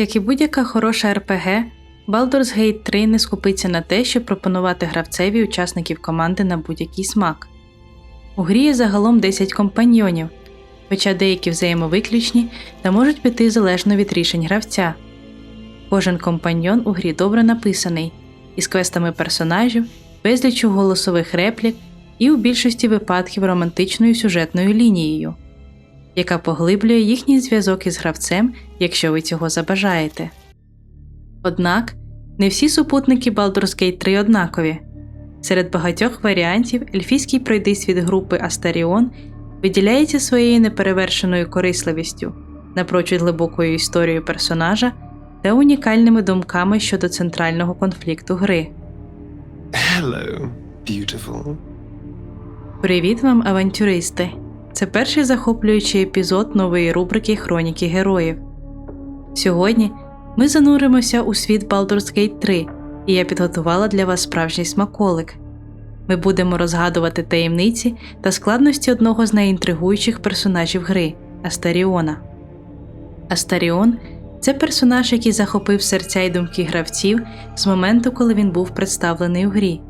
Як і будь-яка хороша РПГ, Baldur's Gate 3 не скупиться на те, щоб пропонувати гравцеві учасників команди на будь-який смак. У грі є загалом 10 компаньйонів, хоча деякі взаємовиключні та можуть піти залежно від рішень гравця. Кожен компаньйон у грі добре написаний, із квестами персонажів, безліччю голосових реплік і у більшості випадків романтичною сюжетною лінією, яка поглиблює їхній зв'язок із гравцем, якщо ви цього забажаєте. Однак не всі супутники Baldur's Gate 3 однакові. Серед багатьох варіантів ельфійський пройдисвіт групи Астаріон виділяється своєю неперевершеною корисливістю, напрочуд глибокою історією персонажа та унікальними думками щодо центрального конфлікту гри. Hello, beautiful. Привіт вам, авантюристи! Це перший захоплюючий епізод нової рубрики Хроніки героїв. Сьогодні ми зануримося у світ Baldur's Gate 3, і я підготувала для вас справжній смаколик. Ми будемо розгадувати таємниці та складності одного з найінтригуючих персонажів гри Астаріона. Астаріон це персонаж, який захопив серця і думки гравців з моменту, коли він був представлений у грі.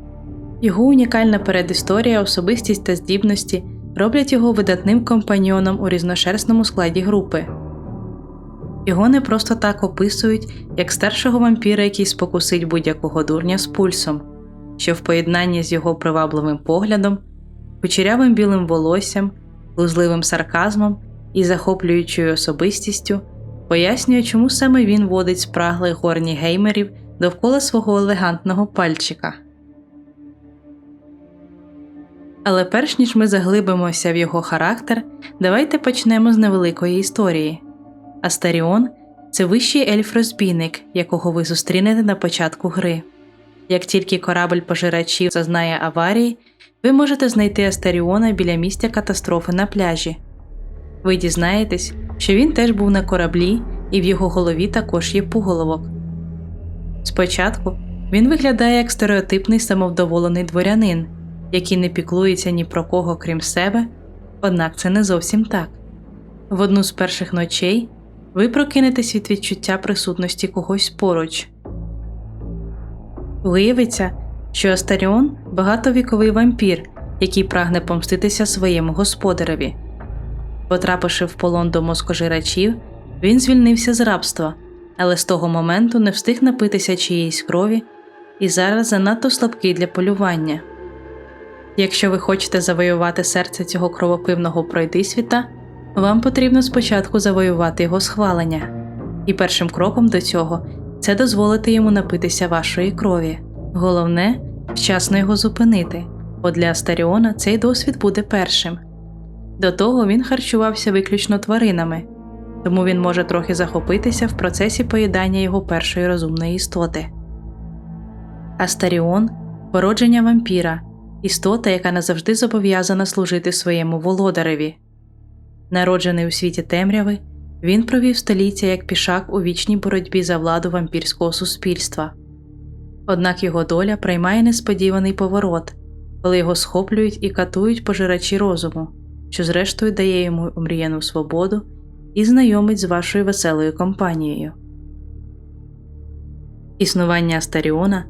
Його унікальна передісторія, особистість та здібності роблять його видатним компаньйоном у різношерстному складі групи. Його не просто так описують як старшого вампіра, який спокусить будь-якого дурня з пульсом, що в поєднанні з його привабливим поглядом, кучерявим білим волоссям, глузливим сарказмом і захоплюючою особистістю пояснює, чому саме він водить спраглих горні геймерів довкола свого елегантного пальчика. Але перш ніж ми заглибимося в його характер, давайте почнемо з невеликої історії. Астаріон це вищий ельф-розбійник, якого ви зустрінете на початку гри. Як тільки корабль пожирачів зазнає аварії, ви можете знайти Астаріона біля місця катастрофи на пляжі. Ви дізнаєтесь, що він теж був на кораблі, і в його голові також є пуголовок. Спочатку він виглядає як стереотипний самовдоволений дворянин, який не піклується ні про кого крім себе, однак це не зовсім так. В одну з перших ночей ви прокинетесь від відчуття присутності когось поруч. Виявиться, що Астаріон багатовіковий вампір, який прагне помститися своєму господареві. Потрапивши в полон до москожирачів, він звільнився з рабства, але з того моменту не встиг напитися чиєїсь крові і зараз занадто слабкий для полювання. Якщо ви хочете завоювати серце цього кровопивного пройдисвіта, вам потрібно спочатку завоювати його схвалення, і першим кроком до цього це дозволити йому напитися вашої крові. Головне вчасно його зупинити, бо для Астаріона цей досвід буде першим. До того він харчувався виключно тваринами, тому він може трохи захопитися в процесі поїдання його першої розумної істоти. Астаріон породження вампіра, істота, яка назавжди зобов'язана служити своєму володареві. Народжений у світі темряви, він провів століття як пішак у вічній боротьбі за владу вампірського суспільства. Однак його доля приймає несподіваний поворот, коли його схоплюють і катують пожирачі розуму, що зрештою дає йому омріяну свободу і знайомить з вашою веселою компанією. Існування Астаріона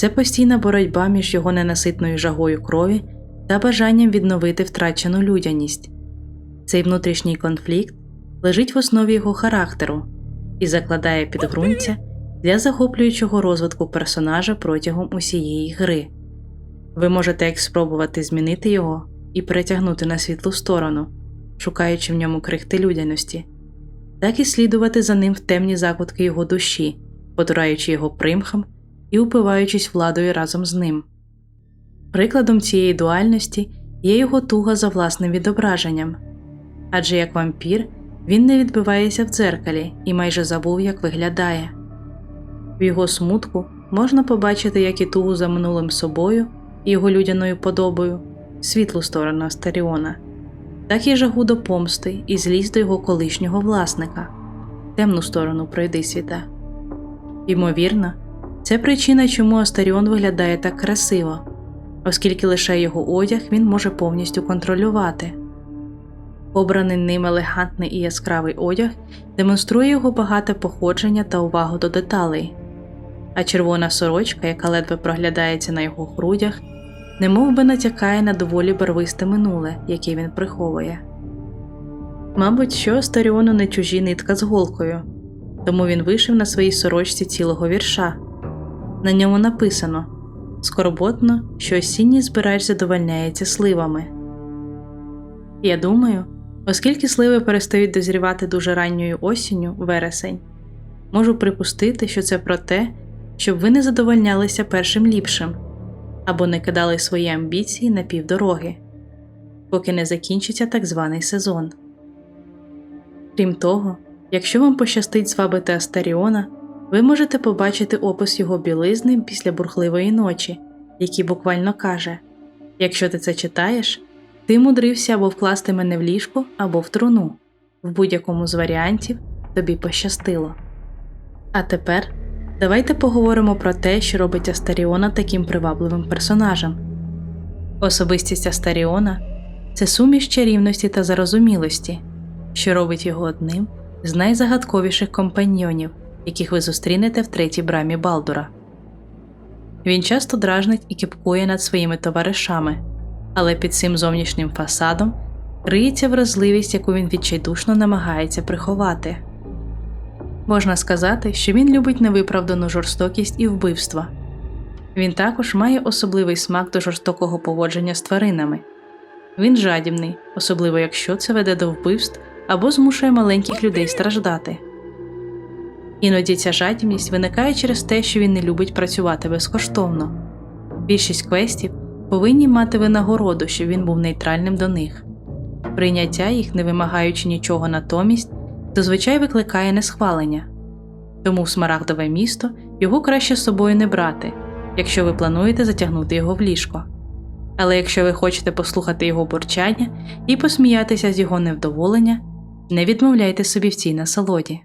це постійна боротьба між його ненаситною жагою крові та бажанням відновити втрачену людяність. Цей внутрішній конфлікт лежить в основі його характеру і закладає підґрунтя для захоплюючого розвитку персонажа протягом усієї гри. Ви можете як спробувати змінити його і перетягнути на світлу сторону, шукаючи в ньому крихти людяності, так і слідувати за ним в темні закутки його душі, потураючи його примхам і упиваючись владою разом з ним. Прикладом цієї дуальності є його туга за власним відображенням адже як вампір він не відбивається в дзеркалі і майже забув, як виглядає. В його смутку можна побачити як і тугу за минулим собою і його людяною подобою, світлу сторону Астаріона, так і жагу до помсти і злість до його колишнього власника, темну сторону пройдисвіта. Ймовірно, це причина, чому Астаріон виглядає так красиво, оскільки лише його одяг він може повністю контролювати. Обраний ним елегантний і яскравий одяг демонструє його багате походження та увагу до деталей, а червона сорочка, яка ледве проглядається на його грудях, немов би натякає на доволі барвисте минуле, яке він приховує. Мабуть, що Астаріону не чужі нитка з голкою, тому він вишив на своїй сорочці цілого вірша. На ньому написано скорботно, що осінній збирач задовольняється сливами. Я думаю, оскільки сливи перестають дозрівати дуже ранньою осінню, вересень, можу припустити, що це про те, щоб ви не задовольнялися першим ліпшим або не кидали свої амбіції на півдороги, поки не закінчиться так званий сезон. Крім того, якщо вам пощастить звабити Астаріона, ви можете побачити опис його білизни після бурхливої ночі, який буквально каже: Якщо ти це читаєш, ти мудрився або вкласти мене в ліжко, або в труну. В будь-якому з варіантів тобі пощастило. А тепер давайте поговоримо про те, що робить Астаріона таким привабливим персонажем. Особистість Астаріона це суміш чарівності та зарозумілості, що робить його одним з найзагадковіших компаньйонів, яких ви зустрінете в третій брамі Балдура. Він часто дражнить і кіпкує над своїми товаришами, але під цим зовнішнім фасадом криється вразливість, яку він відчайдушно намагається приховати. Можна сказати, що він любить невиправдану жорстокість і вбивства. Він також має особливий смак до жорстокого поводження з тваринами. Він жадібний, особливо якщо це веде до вбивств або змушує маленьких людей страждати. Іноді ця жадібність виникає через те, що він не любить працювати безкоштовно. Більшість квестів повинні мати винагороду, щоб він був нейтральним до них. Прийняття їх, не вимагаючи нічого натомість, зазвичай викликає несхвалення. Тому в смарагдове місто його краще з собою не брати, якщо ви плануєте затягнути його в ліжко. Але якщо ви хочете послухати його бурчання і посміятися з його невдоволення, не відмовляйте собі в цій насолоді.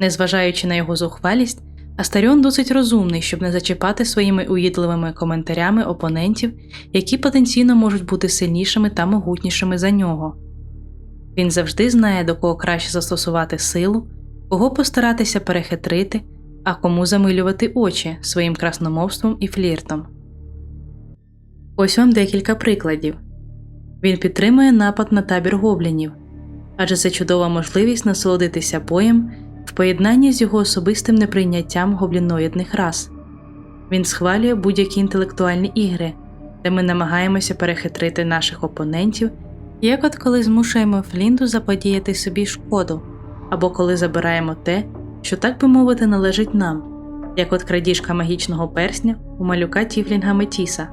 Незважаючи на його зухвалість, Астаріон досить розумний, щоб не зачіпати своїми уїдливими коментарями опонентів, які потенційно можуть бути сильнішими та могутнішими за нього. Він завжди знає, до кого краще застосувати силу, кого постаратися перехитрити, а кому замилювати очі своїм красномовством і фліртом. Ось вам декілька прикладів. Він підтримує напад на табір гоблінів, адже це чудова можливість насолодитися боєм в поєднанні з його особистим неприйняттям гобліноїдних рас. Він схвалює будь-які інтелектуальні ігри, де ми намагаємося перехитрити наших опонентів, як от коли змушуємо Флінду заподіяти собі шкоду, або коли забираємо те, що так би мовити належить нам, як от крадіжка магічного персня у малюка Тіфлінга Метіса.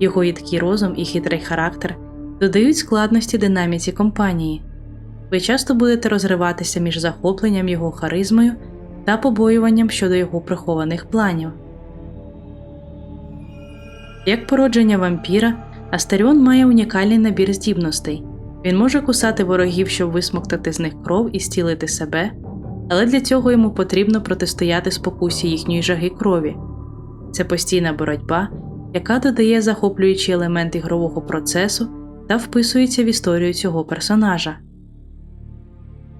Його їдкий розум і хитрий характер додають складності динаміці компанії. Ви часто будете розриватися між захопленням його харизмою та побоюванням щодо його прихованих планів. Як породження вампіра, Астаріон має унікальний набір здібностей. Він може кусати ворогів, щоб висмоктати з них кров і стілити себе, але для цього йому потрібно протистояти спокусі їхньої жаги крові. Це постійна боротьба, яка додає захоплюючий елемент ігрового процесу та вписується в історію цього персонажа.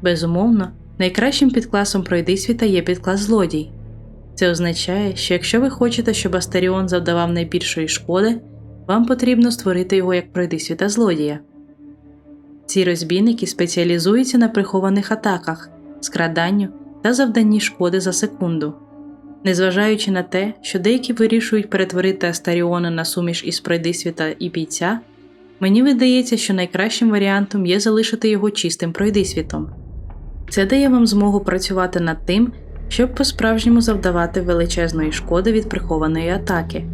Безумовно, найкращим підкласом пройдисвіта є підклас злодій. Це означає, що якщо ви хочете, щоб Астаріон завдавав найбільшої шкоди, вам потрібно створити його як пройдисвіта злодія. Ці розбійники спеціалізуються на прихованих атаках, скраданню та завданні шкоди за секунду. Незважаючи на те, що деякі вирішують перетворити Астаріона на суміш із пройдисвіта і бійця, мені видається, що найкращим варіантом є залишити його чистим пройдисвітом. Це дає вам змогу працювати над тим, щоб по-справжньому завдавати величезної шкоди від прихованої атаки.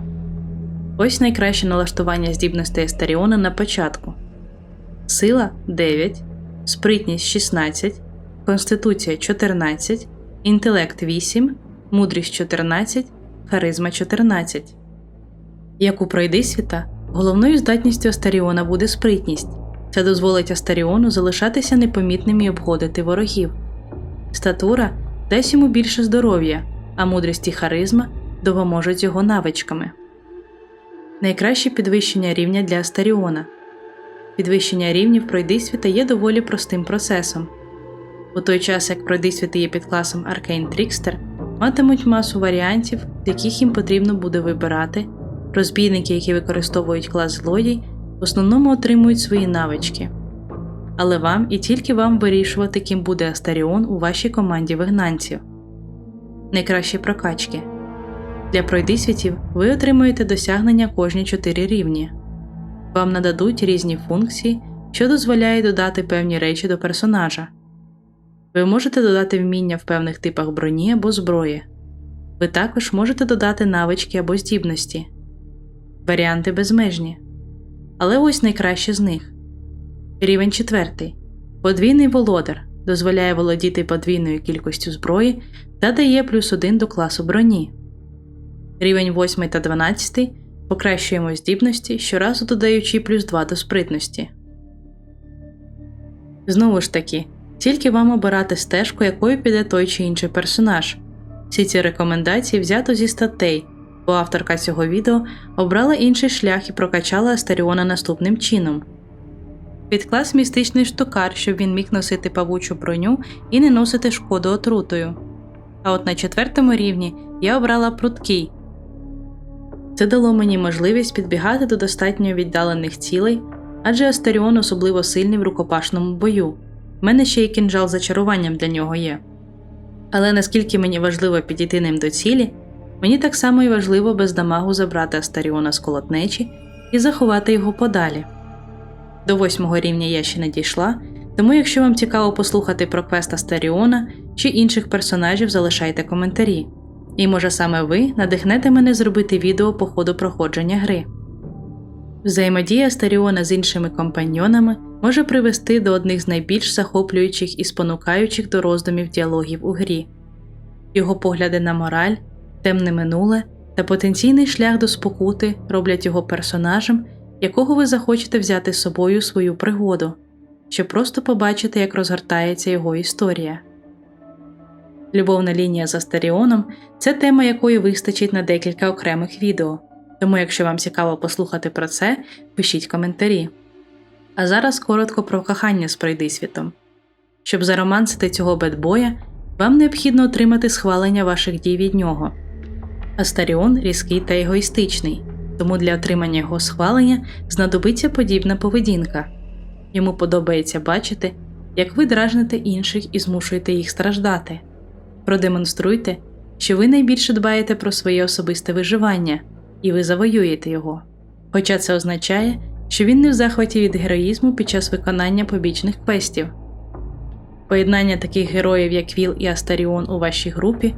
Ось найкраще налаштування здібностей Астаріона на початку: сила 9, спритність 16, конституція 14, інтелект 8, мудрість 14, харизма 14. Як у пройдисвіта, головною здатністю Астаріона буде спритність. Це дозволить Астаріону залишатися непомітним і обходити ворогів. Статура дасть йому більше здоров'я, а мудрість і харизма допоможуть його навичками. Найкраще підвищення рівня для Астаріона. підвищення рівнів пройдисвіта є доволі простим процесом. У той час як пройдисвіти є підкласом Arcane Trickster, матимуть масу варіантів, з яких їм потрібно буде вибирати. Розбійники, які використовують клас злодій, в основному отримують свої навички. Але вам і тільки вам вирішувати, ким буде Астаріон у вашій команді вигнанців. Найкращі прокачки. Для пройдисвітів ви отримуєте досягнення кожні 4 рівні. Вам нададуть різні функції, що дозволяє додати певні речі до персонажа. Ви можете додати вміння в певних типах броні або зброї. Ви також можете додати навички або здібності. Варіанти безмежні. Але ось найкраще з них. Рівень 4. Подвійний володар дозволяє володіти подвійною кількістю зброї та дає плюс 1 до класу броні. Рівень 8 та 12 покращуємо здібності, щоразу додаючи плюс 2 до спритності. Знову ж таки, тільки вам обирати стежку, якою піде той чи інший персонаж. Всі ці рекомендації взято зі статей, авторка цього відео обрала інший шлях і прокачала Астаріона наступним чином. Підклас містичний штукар, щоб він міг носити павучу броню і не носити шкоду отрутою. А от на четвертому рівні я обрала пруткий. Це дало мені можливість підбігати до достатньо віддалених цілей, адже Астаріон особливо сильний в рукопашному бою. У мене ще й кінжал зачаруванням для нього є. Але наскільки мені важливо підійти ним до цілі, мені так само і важливо без дамагу забрати Астаріона з колотнечі і заховати його подалі. До восьмого рівня я ще не дійшла, тому якщо вам цікаво послухати про квест Астаріона чи інших персонажів, залишайте коментарі. І може саме ви надихнете мене зробити відео по ходу проходження гри. Взаємодія Астаріона з іншими компаньйонами може привести до одних з найбільш захоплюючих і спонукаючих до роздумів діалогів у грі. Його погляди на мораль, темне минуле та потенційний шлях до спокути роблять його персонажем, якого ви захочете взяти з собою свою пригоду, щоб просто побачити, як розгортається його історія. Любовна лінія з Астаріоном це тема, якої вистачить на декілька окремих відео. Тому, якщо вам цікаво послухати про це, пишіть коментарі. А зараз коротко про кохання з пройдисвітом. Щоб заромансити цього бедбоя, вам необхідно отримати схвалення ваших дій від нього. Астаріон різкий та егоїстичний, тому для отримання його схвалення знадобиться подібна поведінка. Йому подобається бачити, як ви дражните інших і змушуєте їх страждати. Продемонструйте, що ви найбільше дбаєте про своє особисте виживання, і ви завоюєте його. Хоча це означає, що він не в захваті від героїзму під час виконання побічних квестів. Поєднання таких героїв, як Віл і Астаріон у вашій групі,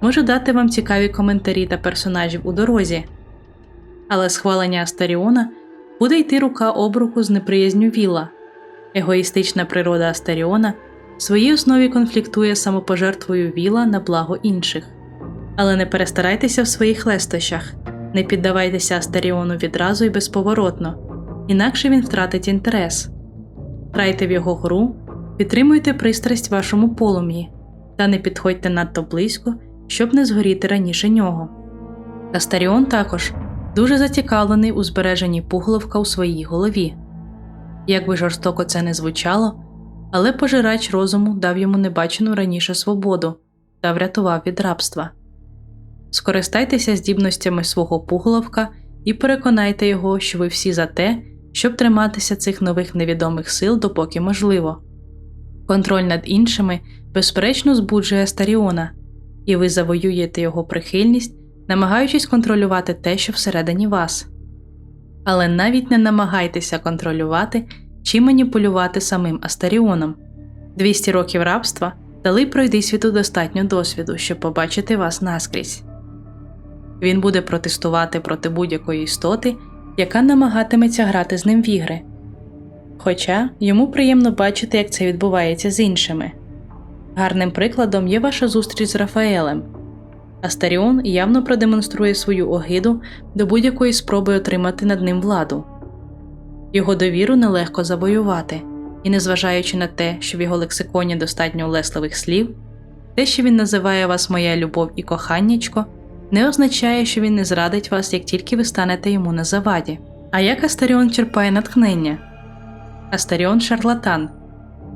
може дати вам цікаві коментарі та персонажів у дорозі, але схвалення Астаріона буде йти рука об руку з неприязню Віла. Егоїстична природа Астаріона в своїй основі конфліктує самопожертвою Віла на благо інших. Але не перестарайтеся в своїх лестощах, не піддавайтеся Астаріону відразу і безповоротно, інакше він втратить інтерес. Грайте в його гру, підтримуйте пристрасть вашому полум'ї та не підходьте надто близько, щоб не згоріти раніше нього. Астаріон також дуже зацікавлений у збереженні пуголовка у своїй голові. Як би жорстоко це не звучало, але пожирач розуму дав йому небачену раніше свободу та врятував від рабства. Скористайтеся здібностями свого пуголовка і переконайте його, що ви всі за те, щоб триматися цих нових невідомих сил допоки можливо. Контроль над іншими безперечно збуджує Старіона, і ви завоюєте його прихильність, намагаючись контролювати те, що всередині вас. Але навіть не намагайтеся контролювати чи маніпулювати самим Астаріоном. 200 років рабства дали пройди світу достатньо досвіду, щоб побачити вас наскрізь. Він буде протестувати проти будь-якої істоти, яка намагатиметься грати з ним в ігри. Хоча йому приємно бачити, як це відбувається з іншими. Гарним прикладом є ваша зустріч з Рафаелем. Астаріон явно продемонструє свою огиду до будь-якої спроби отримати над ним владу. Його довіру нелегко завоювати, і, незважаючи на те, що в його лексиконі достатньо улесливих слів, те, що він називає вас моя любов і коханнячко, не означає, що він не зрадить вас, як тільки ви станете йому на заваді. А як Астаріон черпає натхнення? Астаріон шарлатан,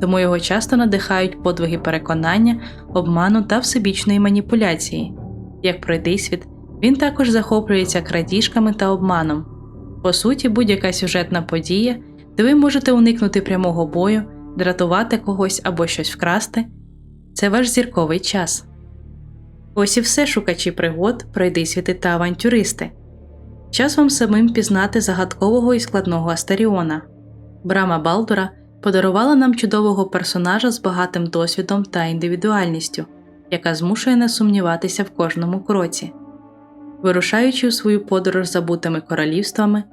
тому його часто надихають подвиги переконання, обману та всебічної маніпуляції. Як пройдисвіт, він також захоплюється крадіжками та обманом. По суті, будь-яка сюжетна подія, де ви можете уникнути прямого бою, дратувати когось або щось вкрасти це ваш зірковий час. Ось і все шукачі пригод, пройдисвіти та авантюристи. Час вам самим пізнати загадкового і складного Астаріона. Брама Балдура подарувала нам чудового персонажа з багатим досвідом та індивідуальністю, яка змушує нас сумніватися в кожному кроці. Вирушаючи у свою подорож забутими королівствами,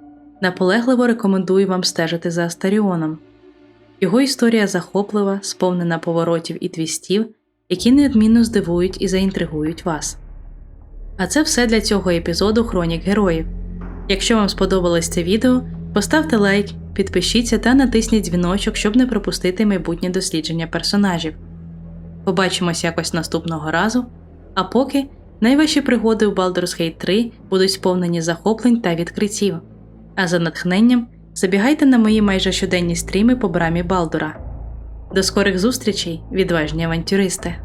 наполегливо рекомендую вам стежити за Астаріоном. Його історія захоплива, сповнена поворотів і твістів, які неодмінно здивують і заінтригують вас. А це все для цього епізоду Хронік Героїв. Якщо вам сподобалось це відео, поставте лайк, підпишіться та натисніть дзвіночок, щоб не пропустити майбутнє дослідження персонажів. Побачимось якось наступного разу, а поки найважчі пригоди у Baldur's Gate 3 будуть сповнені захоплень та відкриттів. А за натхненням забігайте на мої майже щоденні стріми по брамі Балдура. До скорих зустрічей, відважні авантюристи!